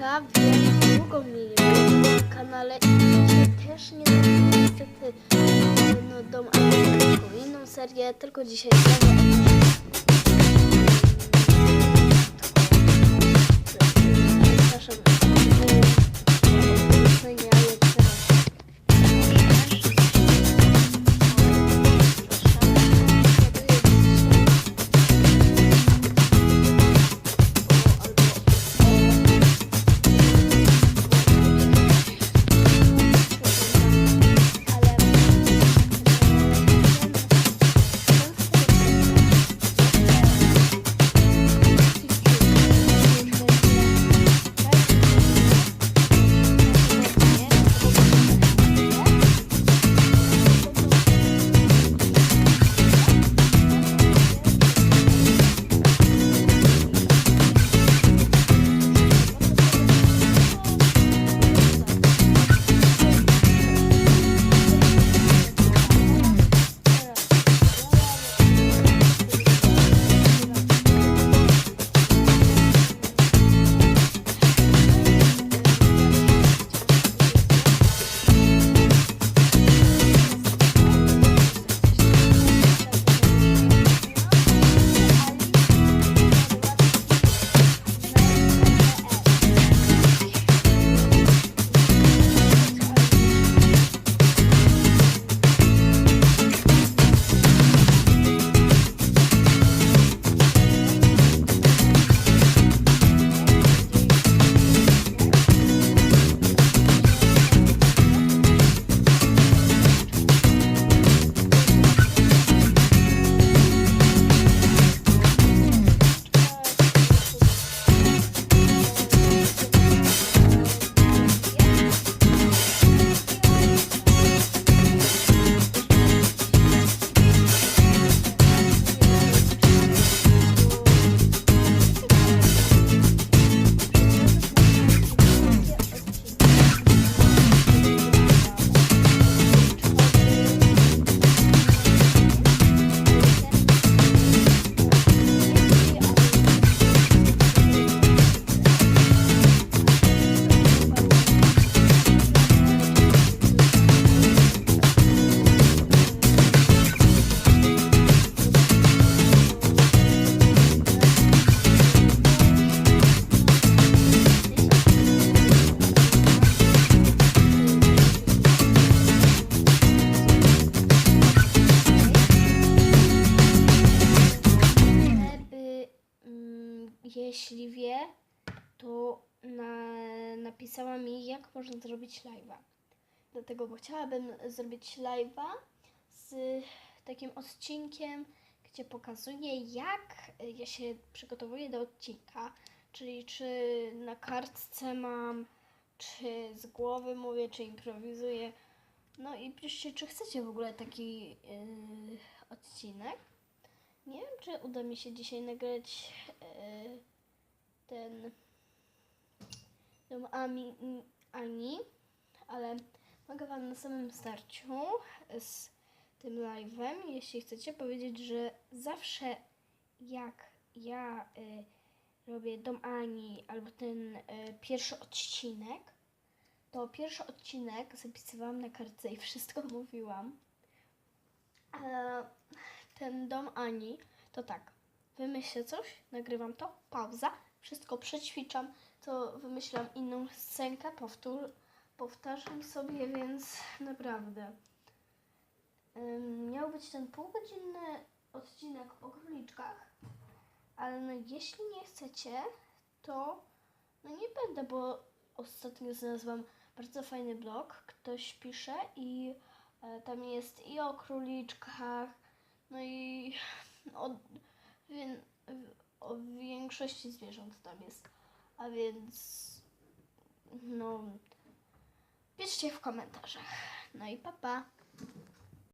odcinka. Nie było na kanale i też nie niestety no, dom Ani taką inną serię, tylko dzisiaj znowu jeśli wie, to na, napisała mi, jak można zrobić live'a. Dlatego, bo chciałabym zrobić live'a z takim odcinkiem, gdzie pokazuję, jak ja się przygotowuję do odcinka. Czyli czy na kartce mam, czy z głowy mówię, czy improwizuję. No i piszcie, czy chcecie w ogóle taki yy, odcinek. Nie wiem, czy uda mi się dzisiaj nagrać e, ten dom Ami, Ani, ale mogę Wam na samym starciu z tym live'em, jeśli chcecie powiedzieć, że zawsze jak ja e, robię dom Ani albo ten e, pierwszy odcinek, to pierwszy odcinek zapisywałam na kartce i wszystko mówiłam. E, ten dom Ani, to tak, wymyślę coś, nagrywam to, pauza, wszystko przećwiczam, to wymyślam inną scenkę, powtór, powtarzam sobie, więc naprawdę. Miał być ten półgodzinny odcinek o króliczkach, ale no jeśli nie chcecie, to no nie będę, bo ostatnio znalazłam bardzo fajny blog, ktoś pisze i e, tam jest i o króliczkach, no i o, wie- o większości zwierząt tam jest. A więc no piszcie w komentarzach. No i papa. Pa.